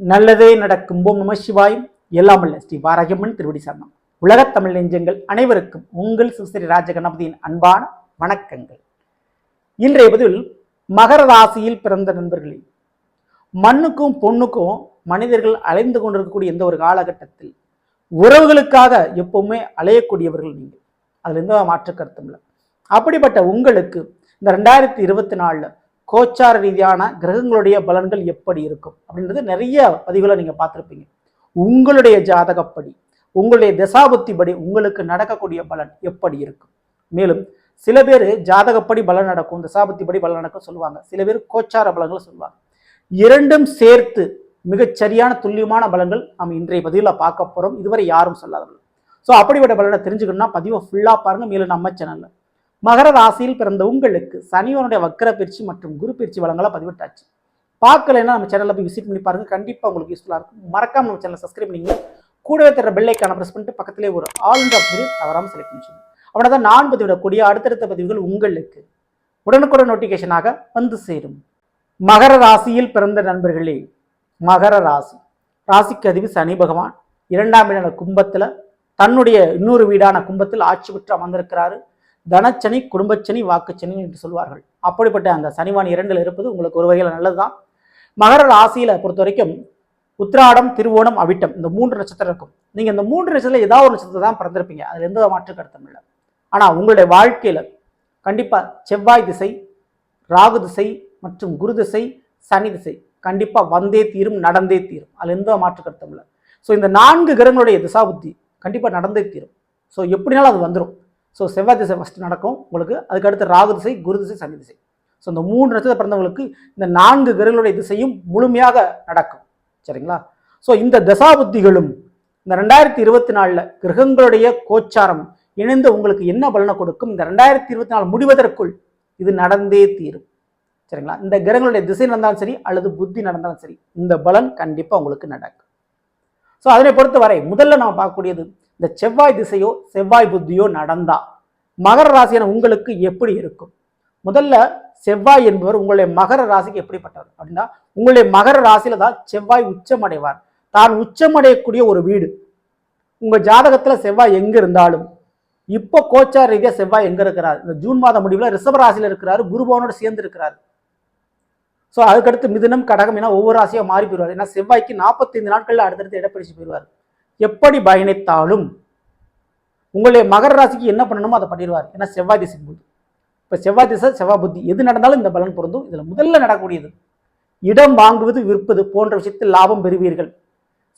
நல்லதே நடக்கும். ஓம் நம சிவாயும். எல்லாம் அல்ல ஸ்ரீ வாராகியம்மன் திருவடி சரணம். உலகத் தமிழ் நெஞ்சங்கள் அனைவருக்கும் உங்கள் சுஸ்திரி ராஜகணபதியின் அன்பான வணக்கங்கள். இன்றைய பதிவில் மகர ராசியில் பிறந்த நண்பர்களே மண்ணுக்கும் பொண்ணுக்கும் மனிதர்கள் அலைந்து கொண்டிருக்கக்கூடிய எந்த ஒரு காலகட்டத்தில் உறவுகளுக்காக எப்பவுமே அலையக்கூடியவர்கள் நீங்கள். அதில் எந்த மாற்று கருத்தும் இல்லை. அப்படிப்பட்ட உங்களுக்கு இந்த ரெண்டாயிரத்தி இருபத்தி நாலில் கோச்சார ரீதியான கிரகங்களுடைய பலன்கள் எப்படி இருக்கும்? அப்படின்றது நிறைய பதிவுகளை நீங்கள் பார்த்துருப்பீங்க. உங்களுடைய ஜாதகப்படி உங்களுடைய தசாபுத்திப்படி உங்களுக்கு நடக்கக்கூடிய பலன் எப்படி இருக்கும்? மேலும் சில பேர் ஜாதகப்படி பலன் நடக்கும் தசாபுத்திப்படி பலன் நடக்கும் சொல்லுவாங்க. சில பேர் கோச்சார பலன்களை சொல்லுவாங்க. இரண்டும் சேர்த்து மிகச் சரியான துல்லியமான பலன்கள் நம்ம இன்றைய பதிவில் பார்க்க போகிறோம் இதுவரை யாரும் சொல்லாதவர்கள். ஸோ அப்படிப்பட்ட பலனை தெரிஞ்சுக்கணும்னா பதிவை ஃபுல்லாக பாருங்கள் மேலும் நம்ம சேனலில் மகர ராசியில் பிறந்த உங்களுக்கு சனிவனுடைய வக்கர பயிற்சி மற்றும் குரு பயிற்சி வளங்களை பதிவிட்டாச்சு. பார்க்கலைன்னா நம்ம சேனலில் போய் விசிட் பண்ணி பாருங்க. கண்டிப்பாக உங்களுக்கு யூஸ்ஃபுல்லாக இருக்கும். மறக்காம நம்ம சேனலை சப்ஸ்கிரைப் பண்ணிங்க. கூடவே தர பெல்லைக்கான ப்ரெஸ் பண்ணிட்டு பக்கத்திலே ஒரு ஆல் ஆப்ஷன் தவறாமல் செலக்ட் பண்ணிச்சுங்க அவனை தான் நான் பதிவிடக்கூடிய அடுத்தடுத்த பதிவுகள் உங்களுக்கு உடனுக்குடன் நோட்டிஃபிகேஷனாக வந்து சேரும். மகர ராசியில் பிறந்த நண்பர்களே மகர ராசி. ராசிக்கு அதிபதி சனி பகவான். இரண்டாம் வீடான கும்பத்தில் தன்னுடைய இன்னொரு வீடான கும்பத்தில் ஆட்சி பெற்று அமர்ந்திருக்கிறாரு. தனச்சனி குடும்பச்சனி வாக்குச்சனி என்று சொல்வார்கள். அப்படிப்பட்ட அந்த சனிவான் இரண்டில் இருப்பது உங்களுக்கு ஒரு வகையில் நல்லதுதான். மகர ராசியில் பொறுத்த வரைக்கும் உத்திராடம் திருவோணம் அவிட்டம் இந்த மூன்று நட்சத்திரம் இருக்கும். நீங்கள் இந்த மூன்று நட்சத்திரம் ஏதாவது ஒரு நட்சத்திரம் தான் பிறந்திருப்பீங்க. அதில் எந்த மாற்று கருத்தும் இல்லை. ஆனால் உங்களுடைய வாழ்க்கையில் கண்டிப்பாக செவ்வாய் திசை ராகு திசை மற்றும் குரு திசை சனி திசை கண்டிப்பாக வந்தே தீரும் நடந்தே தீரும். அதில் எந்த மாற்று கருத்தும் இல்லை. ஸோ இந்த நான்கு கிரகங்களுடைய திசாபுத்தி கண்டிப்பாக நடந்தே தீரும். ஸோ எப்படினாலும் அது வந்துடும் ஸோ செவ்வாய் திசை ஃபஸ்ட்டு நடக்கும். உங்களுக்கு அதுக்கு அடுத்து ராகு திசை குரு திசை சனி திசை. ஸோ இந்த மூன்று நட்சத்திரம் பிறந்தவங்களுக்கு இந்த நான்கு கிரகங்களுடைய திசையும் முழுமையாக நடக்கும். சரிங்களா? ஸோ இந்த தசாபுத்திகளும் இந்த ரெண்டாயிரத்தி இருபத்தி நாலில் கிரகங்களுடைய கோச்சாரம் இணைந்து உங்களுக்கு என்ன பலனை கொடுக்கும்? இந்த ரெண்டாயிரத்தி இருபத்தி நாலு முடிவதற்குள் இது நடந்தே தீரும். சரிங்களா? இந்த கிரகங்களுடைய திசை நடந்தாலும் சரி அல்லது புத்தி நடந்தாலும் சரி இந்த பலன் கண்டிப்பாக உங்களுக்கு நடக்கும். ஸோ அதனை பொறுத்தவரை முதல்ல நம்ம பார்க்கக்கூடியது இந்த செவ்வாய் திசையோ செவ்வாய் புத்தியோ நடந்தா மகர ராசியான உங்களுக்கு எப்படி இருக்கும்? முதல்ல செவ்வாய் என்பவர் உங்களுடைய மகர ராசிக்கு எப்படிப்பட்டவர்? அப்படின்னா உங்களுடைய மகர ராசியில தான் செவ்வாய் உச்சமடைவார். தான் உச்சமடையக்கூடிய ஒரு வீடு. உங்க ஜாதகத்துல செவ்வாய் எங்க இருந்தாலும் இப்போ கோச்சார் ரீதியா செவ்வாய் எங்க இருக்கிறார்? இந்த ஜூன் மாதம் முடிவில் ரிஷப ராசியில இருக்கிறாரு குருபவனோட சேர்ந்து இருக்கிறாரு. ஸோ அதுக்கடுத்து மிதுனம் கடகம் ஏன்னா ஒவ்வொரு ராசியாக மாறி போயிடுவார். ஏன்னா செவ்வாய்க்கு நாற்பத்தைந்து நாட்களில் அடுத்தடுத்து இடப்பயிற்சி போயிடுவார். எப்படி பயணித்தாலும் உங்களுடைய மகர ராசிக்கு என்ன பண்ணணுமோ அதை பண்ணிடுவார். ஏன்னா செவ்வாய் திசை போது இப்போ செவ்வாய் திசை செவ்வாய் புத்தி. எது நடந்தாலும் இந்த பலன் பொருந்தும். இதில் முதல்ல நடக்கக்கூடியது இடம் வாங்குவது விற்பது போன்ற விஷயத்தில் லாபம் பெறுவீர்கள்.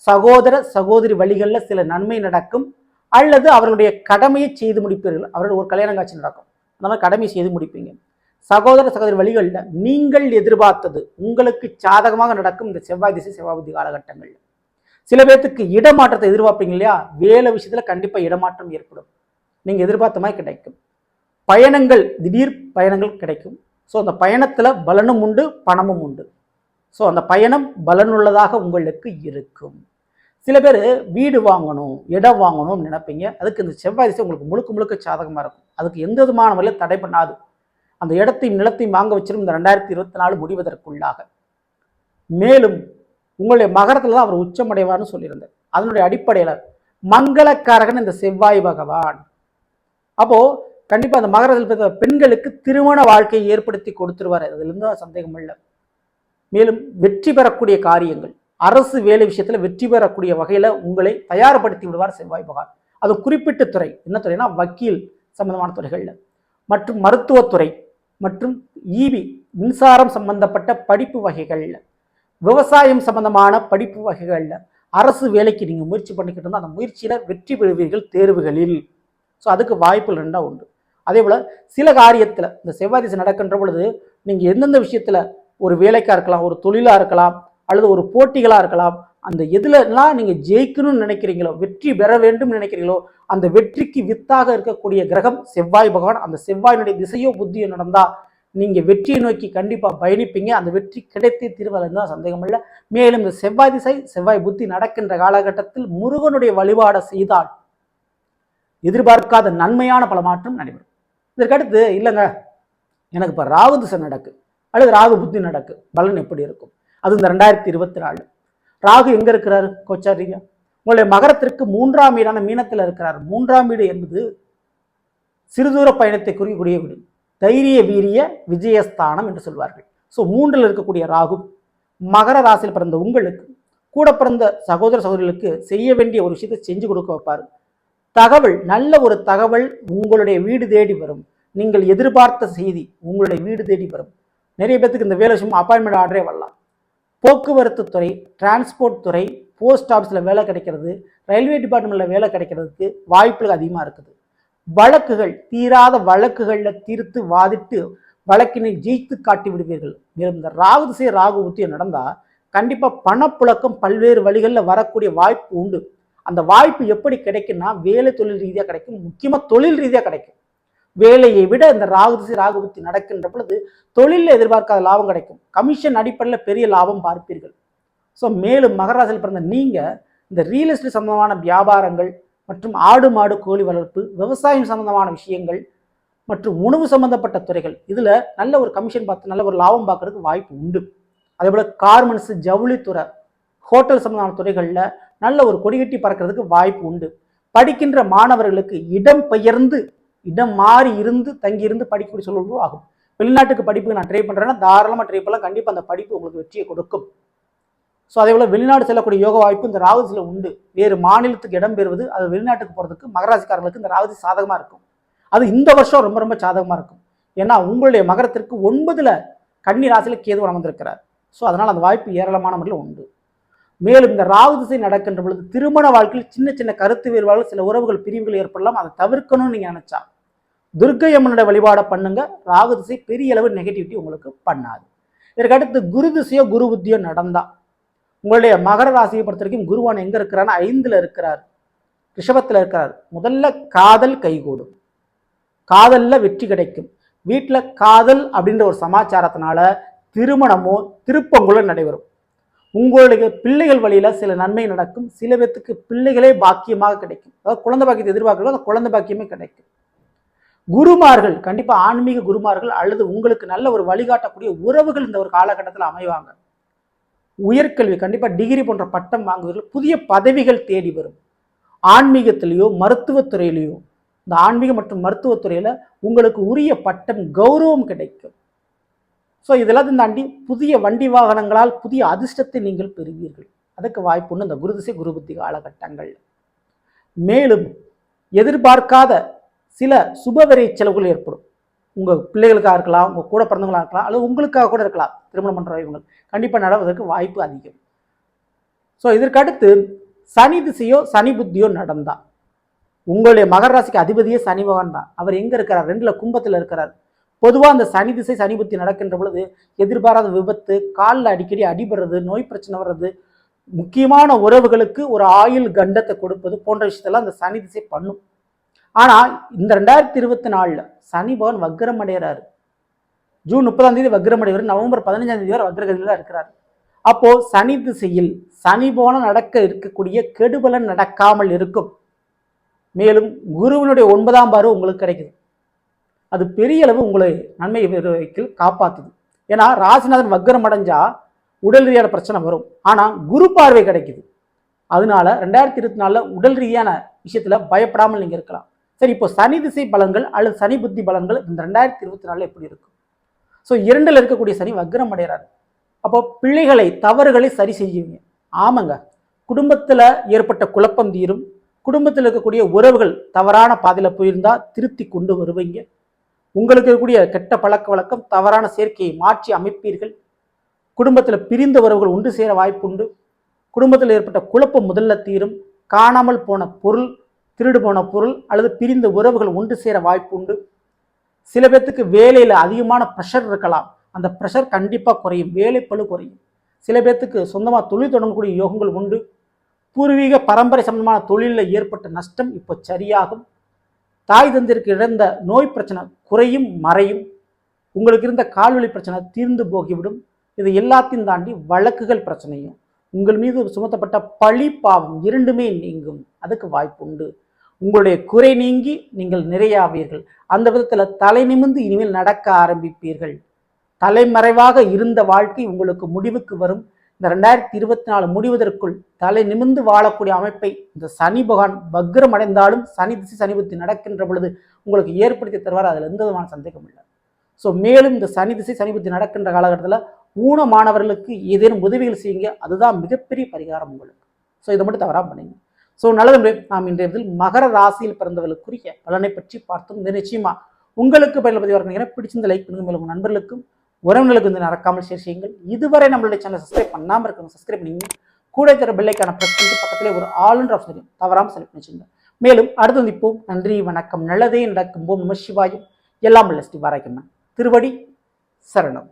சகோதர சகோதரி வழிகளில் சில நன்மை நடக்கும். அல்லது அவர்களுடைய கடமையை செய்து முடிப்பீர்கள். அவர்கள் ஒரு கல்யாண காட்சி நடக்கும். அதனால் கடமையை செய்து முடிப்பீங்க. சகோதர சகோதரி வழிகளில் நீங்கள் எதிர்பார்த்தது உங்களுக்கு சாதகமாக நடக்கும் இந்த செவ்வாய் திசை செவ்வாய் புத்தி காலகட்டங்கள் சில பேர்த்துக்கு இடமாற்றத்தை எதிர்பார்ப்பீங்க இல்லையா? வேலை விஷயத்தில் கண்டிப்பாக இடமாற்றம் ஏற்படும். நீங்கள் எதிர்பார்த்த மாதிரி கிடைக்கும். பயணங்கள் திடீர் பயணங்கள் கிடைக்கும். ஸோ அந்த பயணத்தில் பலனும் உண்டு பணமும் உண்டு. ஸோ அந்த பயணம் பலனுள்ளதாக உங்களுக்கு இருக்கும். சில பேர் வீடு வாங்கணும் இடம் வாங்கணும்னு நினைப்பீங்க. அதுக்கு இந்த செவ்வாய் திசை உங்களுக்கு முழுக்க முழுக்க சாதகமாக இருக்கும். அதுக்கு எந்த விதமான வழியில் தடை பண்ணாது. அந்த இடத்தையும் நிலத்தையும் வாங்க வச்சிடும் இந்த ரெண்டாயிரத்தி இருபத்தி நாலு முடிவதற்குள்ளாக. மேலும் உங்களுடைய மகரத்தில் தான் அவர் உச்சமடைவார்னு சொல்லியிருந்தார். அதனுடைய அடிப்படையில் மங்களக்காரகன் இந்த செவ்வாய் பகவான். அப்போது கண்டிப்பாக அந்த மகரத்தில் பிறந்த பெண்களுக்கு திருமண வாழ்க்கையை ஏற்படுத்தி கொடுத்துருவார். அதுலேருந்து சந்தேகம் இல்லை. மேலும் வெற்றி பெறக்கூடிய காரியங்கள் அரசு வேலை விஷயத்தில் வெற்றி பெறக்கூடிய வகையில் உங்களை தயார்படுத்தி விடுவார் செவ்வாய் பகவான். அது குறிப்பிட்ட துறை. என்ன துறைனா வக்கீல் சம்பந்தமான துறைகளில். மற்றும் மருத்துவத்துறை மற்றும் ஈவி மின்சாரம் சம்பந்தப்பட்ட படிப்பு வகைகளில். விவசாயம் சம்பந்தமான படிப்பு வகைகளில் அரசு வேலைக்கு நீங்கள் முயற்சி பண்ணிக்கிட்டு இருந்தால் அந்த முயற்சியில் வெற்றி பெறுவீர்கள் தேர்வுகளில். ஸோ அதுக்கு வாய்ப்புகள் ரெண்டாக உண்டு. அதே போல் சில காரியத்தில் இந்த செவ்வாய் திசை நடக்கின்ற பொழுது நீங்கள் எந்தெந்த விஷயத்தில் ஒரு வேலைக்காக இருக்கலாம் ஒரு தொழிலாக இருக்கலாம் அல்லது ஒரு போட்டிகளாக இருக்கலாம் அந்த எதுலலாம் நீங்கள் ஜெயிக்கணும்னு நினைக்கிறீங்களோ வெற்றி பெற வேண்டும் நினைக்கிறீங்களோ அந்த வெற்றிக்கு வித்தாக இருக்கக்கூடிய கிரகம் செவ்வாய் பகவான். அந்த செவ்வாயினுடைய திசையோ புத்தியோ நடந்தால் நீங்கள் வெற்றியை நோக்கி கண்டிப்பாக பயணிப்பீங்க. அந்த வெற்றி கிடைத்தே திருவலன்னு தான் சந்தேகம் இல்லை மேலும் இந்த செவ்வாய் திசை செவ்வாய் புத்தி நடக்கின்ற காலகட்டத்தில் முருகனுடைய வழிபாடை செய்தால் எதிர்பார்க்காத நன்மையான பல மாற்றம் நடைபெறும். இதற்கடுத்து இல்லைங்க எனக்கு இப்போ ராகு திசை நடக்கு அல்லது ராகு புத்தி நடக்கு பலன் எப்படி இருக்கும்? அது இந்த ரெண்டாயிரத்தி இருபத்தி நாலு. ராகு எங்கே இருக்கிறாரு? கோச்சாரிங்க உங்களுடைய மகரத்திற்கு மூன்றாம் வீடான மீனத்தில் இருக்கிறார். மூன்றாம் வீடு என்பது சிறுதூர பயணத்தை குறிக்கக்கூடிய வீடு. தைரிய வீரிய விஜயஸ்தானம் என்று சொல்வார்கள். ஸோ மூன்றில் இருக்கக்கூடிய ராகு மகர ராசியில் பிறந்த உங்களுக்கு கூட பிறந்த சகோதர சகோதரிகளுக்கு செய்ய வேண்டிய ஒரு விஷயத்தை செஞ்சு கொடுக்க வைப்பார். தகவல் நல்ல ஒரு தகவல் உங்களுடைய வீடு தேடி வரும். நீங்கள் எதிர்பார்த்த செய்தி உங்களுடைய வீடு தேடி வரும். நிறைய பேத்துக்கு இந்த வேலை விஷயம் அப்பாயின்மெண்ட் ஆர்டரே வரலாம். போக்குவரத்து துறை டிரான்ஸ்போர்ட் துறை போஸ்ட் ஆஃபீஸில் வேலை கிடைக்கிறது ரயில்வே டிபார்ட்மெண்ட்டில் வேலை கிடைக்கிறதுக்கு வாய்ப்புகள் அதிகமாக இருக்குது. வழக்குகள் தீராத வழக்குகளில் தீர்த்து வாதிட்டு வழக்கினை ஜெயித்து காட்டி விடுவீர்கள். மேலும் இந்த ராகுதிசை ராகு உத்தியம் நடந்தால் கண்டிப்பாக பணப்புழக்கம் பல்வேறு வழிகளில் வரக்கூடிய வாய்ப்பு உண்டு. அந்த வாய்ப்பு எப்படி கிடைக்கும்னா வேலை தொழில் ரீதியாக கிடைக்கும் முக்கியமாக தொழில் ரீதியாக கிடைக்கும். வேலையை விட இந்த ராகு திசை ராகு நடக்கின்ற பொழுது தொழிலில் எதிர்பார்க்காத லாபம் கிடைக்கும். கமிஷன் அடிப்படையில் பெரிய லாபம் பார்ப்பீர்கள். ஸோ மேலும் மகராசியில் பிறந்த நீங்கள் இந்த ரியல் எஸ்டேட் சம்பந்தமான வியாபாரங்கள் மற்றும் ஆடு மாடு கோழி வளர்ப்பு விவசாயம் சம்பந்தமான விஷயங்கள் மற்றும் உணவு சம்பந்தப்பட்ட துறைகள். இதில் நல்ல ஒரு கமிஷன் பார்த்து நல்ல ஒரு லாபம் பார்க்கறதுக்கு வாய்ப்பு உண்டு. அதே போல் கார்மெண்ட்ஸு ஜவுளித்துறை ஹோட்டல் சம்பந்தமான துறைகளில் நல்ல ஒரு கொடிகட்டி பறக்கிறதுக்கு வாய்ப்பு உண்டு. படிக்கின்ற மாணவர்களுக்கு இடம் பெயர்ந்து இடம் மாறி இருந்து தங்கியிருந்து படிக்கக்கூடிய சூழல் ஆகும். வெளிநாட்டுக்கு படிப்புக்கு நான் ட்ரை பண்ணுறேன்னா தாராளமாக ட்ரை பண்ணலாம். கண்டிப்பாக அந்த படிப்பு உங்களுக்கு வெற்றியை கொடுக்கும். ஸோ அதே போல் வெளிநாடு செல்லக்கூடிய யோக வாய்ப்பு இந்த ராகுதியில் உண்டு. வேறு மாநிலத்துக்கு இடம் பெறுவது அது வெளிநாட்டுக்கு போகிறதுக்கு மகராசிக்காரர்களுக்கு இந்த ராகுதி சாதகமாக இருக்கும். அது இந்த வருஷம் ரொம்ப ரொம்ப சாதகமாக இருக்கும். ஏன்னா உங்களுடைய மகரத்திற்கு ஒன்பதில் கன்னி ராசியில் கேது அமர்ந்திருக்கிறார் ஸோ அதனால் அந்த வாய்ப்பு ஏராளமான முறையில் உண்டு. மேலும் இந்த ராகு திசை நடக்கின்ற பொழுது திருமண வாழ்க்கையில் சின்ன சின்ன கருத்து வேறுபாடுகள் சில உறவுகள் பிரிவுகள் ஏற்படலாம். அதை தவிர்க்கணும்னு நீங்கள் நினச்சா துர்க்கை அம்மனுடைய வழிபாடை பண்ணுங்க. ராகு திசை பெரிய அளவு நெகட்டிவிட்டி உங்களுக்கு பண்ணாது. இதற்கடுத்து குரு திசையோ குரு புத்தியோ நடந்தால் உங்களுடைய மகர ராசியை பொறுத்த வரைக்கும் குருவான் எங்கே இருக்கிறான்னா ஐந்தில் இருக்கிறார். ரிஷபத்தில் இருக்கிறார். முதல்ல காதல் கைகூடும். காதலில் வெற்றி கிடைக்கும். வீட்டில் காதல் அப்படின்ற ஒரு சமாச்சாரத்தினால திருமணமோ திருப்பங்களோ நடைபெறும். உங்களுடைய பிள்ளைகள் வழியில் சில நன்மை நடக்கும். சில பேத்துக்கு பிள்ளைகளே பாக்கியமாக கிடைக்கும். அதாவது குழந்தை பாக்கியத்தை எதிர்பார்க்கிறோம் அந்த குழந்தை பாக்கியமே கிடைக்கும். குருமார்கள் கண்டிப்பாக ஆன்மீக குருமார்கள் அல்லது உங்களுக்கு நல்ல ஒரு வழிகாட்டக்கூடிய உறவுகள் இந்த ஒரு காலகட்டத்தில் அமைவாங்க. உயர்கல்வி கண்டிப்பாக டிகிரி போன்ற பட்டம் வாங்குவதில் புதிய பதவிகள் தேடி வரும். ஆன்மீகத்திலேயோ மருத்துவத்துறையிலேயோ இந்த ஆன்மீக மற்றும் மருத்துவத்துறையில் உங்களுக்கு உரிய பட்டம் கௌரவம் கிடைக்கும். ஸோ இதெல்லாம் தாண்டி புதிய வண்டி வாகனங்களால் புதிய அதிர்ஷ்டத்தை நீங்கள் பெறுவீர்கள். அதுக்கு வாய்ப்பு ஒன்று இந்த குருதிசை குருபுத்தி காலகட்டங்கள். மேலும் எதிர்பார்க்காத சில சுபவரை செலவுகள் ஏற்படும். உங்கள் பிள்ளைகளுக்காக இருக்கலாம் உங்கள் கூட பிறந்தவங்களாக இருக்கலாம் அல்லது உங்களுக்காக கூட இருக்கலாம் திருமணம் பண்ணுற இவங்க கண்டிப்பாக நடவதற்கு வாய்ப்பு அதிகம். ஸோ இதற்கடுத்து சனி திசையோ சனி புத்தியோ நடந்தால் உங்களுடைய மகர ராசிக்கு அதிபதியே சனி பகவான் தான். அவர் எங்கே இருக்கிறார்? ரெண்டில் கும்பத்தில் இருக்கிறார். பொதுவாக அந்த சனி திசை சனி புத்தி நடக்கின்ற பொழுது எதிர்பாராத விபத்து காலில் அடிக்கடி அடிபடுறது நோய் பிரச்சனை வர்றது முக்கியமான உறவுகளுக்கு ஒரு ஆயுள் கண்டத்தை கொடுப்பது போன்ற விஷயத்தெல்லாம் அந்த சனி திசை பண்ணும். ஆனால் இந்த ரெண்டாயிரத்தி இருபத்தி நாலில் சனி பகவான் வக்ரம் அடைகிறாரு ஜூன் முப்பதாம் தேதி வக்ரம் அடைவர் நவம்பர் பதினஞ்சாம் தேதி வரை வக்ரகதியில் தான் இருக்கிறார். அப்போ சனி திசையில் சனி போன நடக்க இருக்கக்கூடிய கெடுபலன் நடக்காமல் இருக்கும். மேலும் குருவினுடைய ஒன்பதாம் பார்வை உங்களுக்கு கிடைக்குது. அது பெரிய அளவு உங்களை நன்மை வைக்கல் காப்பாற்றுது ஏன்னா ராசிநாதன் வக்ரம் அடைஞ்சா உடல் ரீதியான பிரச்சனை வரும். ஆனால் குரு பார்வை கிடைக்குது. அதனால ரெண்டாயிரத்தி இருபத்தி நாலில் உடல் ரீதியான விஷயத்தில் பயப்படாமல் நீங்கள் இருக்கலாம். சரி இப்போ சனி திசை பலன்கள் அல்லது சனி புத்தி பலன்கள் இந்த ரெண்டாயிரத்தி இருபத்தி நாலில் எப்படி இருக்கும்? ஸோ இரண்டில் இருக்கக்கூடிய சனி வக்ரம் அடைகிறார். அப்போ பிள்ளைகளை தவறுகளை சரி செய்யுங்க ஆமாங்க. குடும்பத்தில் ஏற்பட்ட குழப்பம் தீரும். குடும்பத்தில் இருக்கக்கூடிய உறவுகள் தவறான பாதையில் போயிருந்தா திருத்தி கொண்டு வருவீங்க. உங்களுக்கு இருக்கக்கூடிய கெட்ட பழக்க வழக்கம் தவறான சேர்க்கையை மாற்றி அமைப்பீர்கள். குடும்பத்தில் பிரிந்த உறவுகள் ஒன்று சேர வாய்ப்புண்டு. குடும்பத்தில் ஏற்பட்ட குழப்பம் முதல்ல தீரும். காணாமல் போன பொருள் திருடு போன பொருள் அல்லது பிரிந்த உறவுகள் ஒன்று சேர வாய்ப்பு உண்டு. சில பேர்த்துக்கு வேலையில் அதிகமான ப்ரெஷர் இருக்கலாம். அந்த ப்ரெஷர் கண்டிப்பாக குறையும். வேலைப்பளு குறையும். சில பேர்த்துக்கு சொந்தமாக தொழில் தொடங்கக்கூடிய யோகங்கள் உண்டு. பூர்வீக பரம்பரை சம்பந்தமான தொழிலில் ஏற்பட்ட நஷ்டம் இப்போ சரியாகும். தாய் தந்திற்கு இழந்த நோய் பிரச்சனை குறையும் மறையும். உங்களுக்கு இருந்த கால்வழி பிரச்சனை தீர்ந்து போகிவிடும். இது எல்லாத்தையும் தாண்டி வழக்குகள் பிரச்சனையும். உங்கள் மீது சுமத்தப்பட்ட பழி பாவம் இரண்டுமே நீங்கும். அதுக்கு வாய்ப்பு உண்டு. உங்களுடைய குறை நீங்கி நீங்கள் நிறையாவீர்கள். அந்த விதத்தில் தலை நிமிர்ந்து இனிமேல் நடக்க ஆரம்பிப்பீர்கள். தலைமறைவாக இருந்த வாழ்க்கை உங்களுக்கு முடிவுக்கு வரும். இந்த ரெண்டாயிரத்தி இருபத்தி நாலு முடிவதற்குள் தலை நிமிர்ந்து வாழக்கூடிய அமைப்பை இந்த சனி பகவான் பக்ரம் அடைந்தாலும் சனி திசை சனிபுத்தி நடக்கின்ற பொழுது உங்களுக்கு ஏற்படுத்தி தருவார். அதில் எந்த விதமான சந்தேகம் இல்லை. ஸோ மேலும் இந்த சனி திசை சனிபுத்தி நடக்கின்ற காலகட்டத்தில் ஊன மாணவர்களுக்கு ஏதேனும் உதவிகள் செய்யுங்க. அதுதான் மிகப்பெரிய பரிகாரம் உங்களுக்கு. ஸோ இதை மட்டும் தவறாக பண்ணுங்க. ஸோ நல்லது நாம் இன்றைய இதில் மகர ராசியில் பிறந்தவர்களுக்குரிய பலனை பற்றி பார்த்தோம் இது நிச்சயமா உங்களுக்கு பயனில் பதிவாக இருக்கீங்க பிடிச்சிருந்த லைக் பண்ணுங்க. மேலும் உங்கள் நண்பர்களுக்கும் உறவினர்களுக்கு வந்து நடக்காமல் ஷேர் செய்யுங்கள். இதுவரை நம்மளுடைய சேனல் சப்ஸ்கிரைப் பண்ணாமல் இருக்கணும் சப்ஸ்கிரைப் பண்ணிங்க கூட தர பெல்லைக்கான ப்ரெஸ் பண்ணிட்டு பக்கத்திலே ஒரு ஆளுன்ற ஆப்ஷன் தவறாமல் செலக்ட் பண்ணி மேலும் அடுத்து வந்திப்போம் நன்றி வணக்கம். நல்லதே நடக்கும் போம் நம சிவாயும். எல்லாம் உள்ள ஸ்ரீ வாராக்கியம்மன் திருவடி சரணம்.